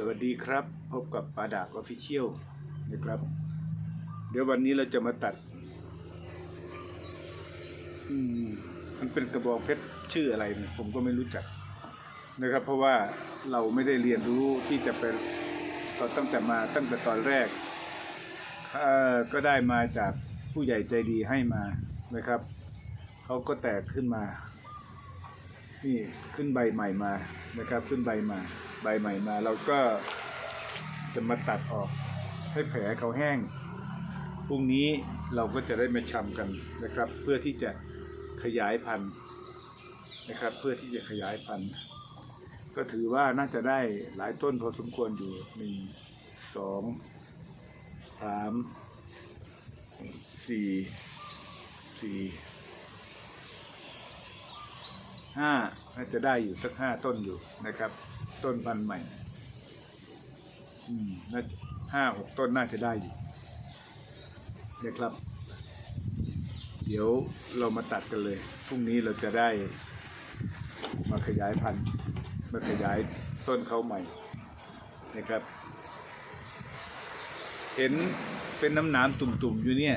สวัสดีครับ พบกับปาดากออฟฟิเชียลนะครับ เดี๋ยววันนี้เราจะมาตัด อืม มันเป็นกระบอกเพชรชื่ออะไร ผมก็ไม่รู้จักนะครับ เพราะว่าเราไม่ได้เรียนรู้ที่จะเป็นตอนตั้งแต่มาตั้งแต่ตอนแรกก็ได้มาจากผู้ใหญ่ใจดีให้มานะครับเขาก็แตกขึ้นมา นี่ขึ้นใบใหม่มานะครับ ขึ้นใบมา ใบใหม่มา เราก็จะมาตัดออกให้แผลเขาแห้งพรุ่งนี้เราก็จะได้มาชำกันนะครับ เพื่อที่จะขยายพันธุ์นะครับ เพื่อที่จะขยายพันธุ์ ก็ถือว่าน่าจะได้หลายต้นพอสมควรอยู่หนึ่งสองสามสี่สี่ ห้าน่าจะได้อยู่สักห้าต้นอยู่นะครับ ต้นพันธุ์ใหม่ อืมน่าห้าหกต้นน่าจะได้อยู่นะครับ เดี๋ยวเรามาตัดกันเลยพรุ่งนี้เราจะได้ มาขยายพันธุ์มาขยายต้นเขาใหม่นะครับ เห็นเป็นน้ำหนามตุ่มๆอยู่เนี่ย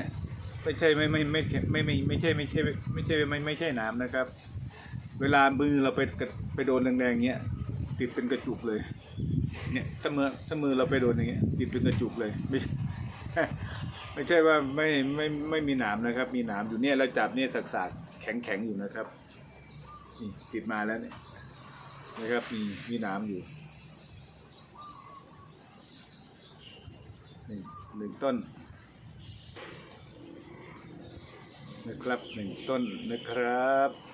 ไม่ใช่ไม่ไม่ไม่ไม่ไม่ไม่ใช่ไม่ใช่ไม่ใช่ไม่ไม่ใช่นามนะครับ เวลามือเราไปไปโดนแรงๆเงี้ยติดเป็นกระจุกเลย เนี่ยถ้ามือถ้ามือเราไปโดนอย่างเงี้ยติดเป็นกระจุกเลยไม่ไม่ใช่ว่าไม่ไม่ไม่มีหนามนะครับ มีหนามอยู่เนี่ยเราจับเนี่ยสักๆแข็งแข็งอยู่นะครับนี่ติดมาแล้วเนี่ยนะครับมีมีหนามอยู่หนึ่งหนึ่งต้นนะครับหนึ่งต้นนะครับ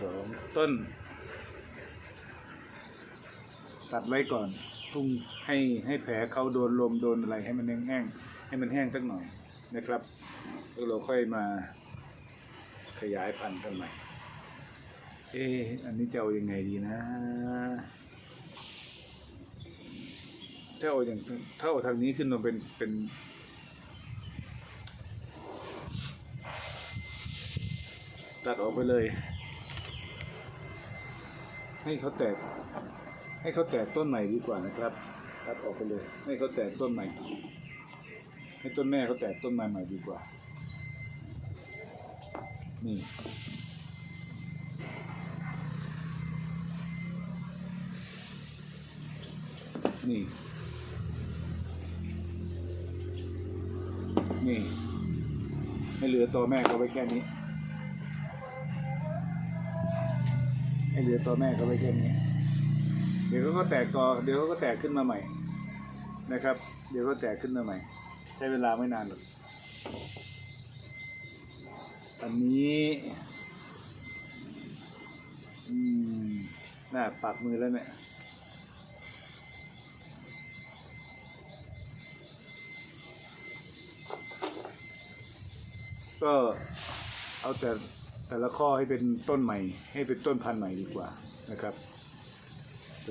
สองต้น ตัดไว้ก่อนพุ่งให้ให้แผลเขาโดนลมโดนอะไรให้มันแห้งๆให้มันแห้งสักหน่อยนะครับแล้วเราค่อยมาขยายพันธุ์กันใหม่ เอ๊ะอันนี้จะเอายังไงดีนะถ้าเอาอย่างถ้าเอาทางนี้ขึ้นมาเป็นเป็นตัดออกไปเลย ให้เขาแตก ให้เขาแตกต้นใหม่ดีกว่านะครับตัดออกไปเลย ให้เขาแตกต้นใหม่ ให้ต้นแม่เขาแตกต้นใหม่ใหม่ดีกว่า นี่นี่ นี่ ให้เหลือตัวแม่เขาไว้แค่นี้ ให้เหลือตัวแม่เขาไว้แค่นี้ เดี๋ยวก็แตกต่อเดี๋ยวก็แตกขึ้นมาใหม่นะครับ เดี๋ยวก็แตกขึ้นมาใหม่ ใช้เวลาไม่นานหรอกอันนี้อืมน่าปากมือแล้วเนี่ยก็เอาแต่ แต่ละข้อให้เป็นต้นใหม่ ให้เป็นต้นพันธุ์ใหม่ดีกว่านะครับ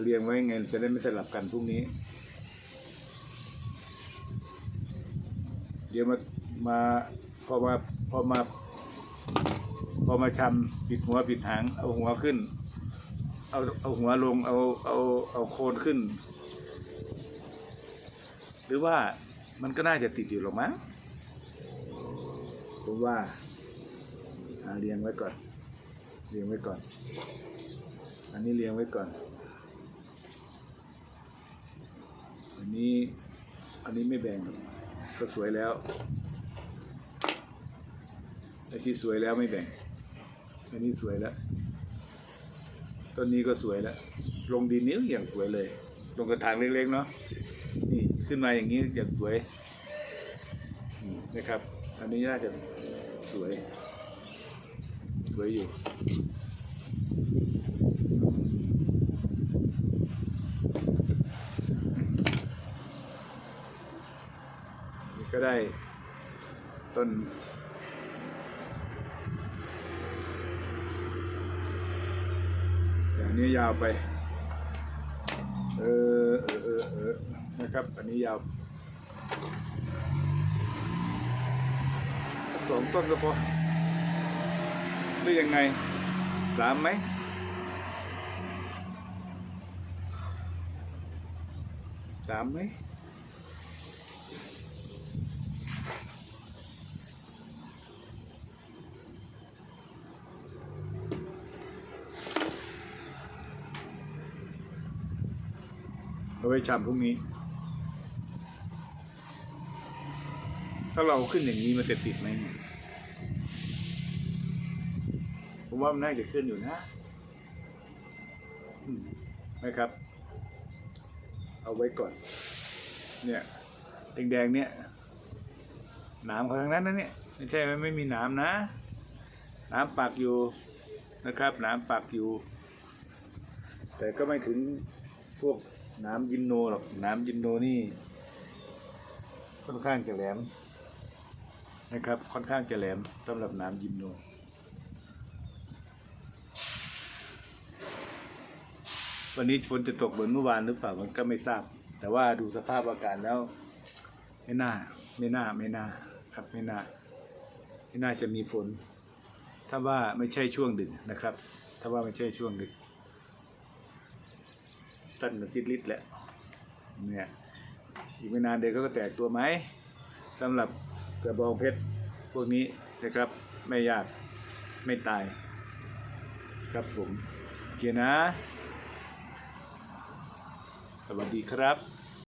เรียงไว้ไงจะได้ไม่สลับกันพรุ่งนี้ เดี๋ยวมามาพอมาพอมาพอมาชำปิดหัวปิดหาง เอาหัวขึ้น เอาเอาหัวลงเอาเอาเอาโคนขึ้น หรือว่ามันก็น่าจะติดอยู่หรอกมั้งผมว่าอ่า เรียงไว้ก่อน เรียงไว้ก่อน อันนี้เรียงไว้ก่อน อันนี้ อันนี้ไม่แบ่ง ก็สวยแล้ว ไอ้ที่สวยแล้วไม่แบ่ง อันนี้สวยแล้ว ต้นนี้ก็สวยแล้ว ลงดินนิ้วอย่างสวยเลย ลงกระถางเล็กๆเนาะ นี่ขึ้นมาอย่างนี้อย่างสวยนะครับ อันนี้น่าจะสวย สวยอยู่นี่ก็ได้ต้นอย่างนี้ยาวไป เออเออเออเออนะครับ อันนี้ยาวสองต้นก็พอ หรือยังไงสามไหมสามไหมเอาไว้ชามพรุ่งนี้ ถ้าเราขึ้นอย่างนี้มันจะติดไหมเนี่ย ผมว่ามันน่าจะขึ้นอยู่นะนะครับ เอาไว้ก่อน เนี่ยแดงๆเนี่ยหนามเขาทั้งนั้นนะเนี่ยไม่ใช่ว่ไม่มีหนามนะหนามปักอยู่นะครับหนามปักอยู่ แต่ก็ไม่ถึงพวกหน้ำยิมโนหรอกหน้ำยิมโนนี่ ค่อนข้างจะแหลมนะครับ ค่อนข้างจะแหลมสำหรับหน้ำยิมโน วันนี้ฝนจะตกเหมือนเมื่อวานหรือเปล่ามันก็ไม่ทราบ แต่ว่าดูสภาพอากาศแล้ว ไม่น่า ไม่น่าไม่น่า ครับไม่น่า ไม่น่าจะมีฝน ถ้าว่าไม่ใช่ช่วงดึกนะครับ ถ้าว่าไม่ใช่ช่วงดึกตั้นอาทิตลิตแหละเนี่ยอีกไม่นานเดี๋ยวก็แตกตัวไหมสำหรับกระบองเพชรพวกนี้นะครับไม่ยากไม่ตาย ครับผมโอเคนะ สวัสดีครับ